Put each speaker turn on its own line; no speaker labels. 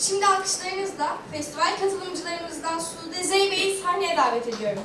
Şimdi alkışlarınızla festival katılımcılarımızdan Sude Zeybe'yi sahneye davet ediyorum.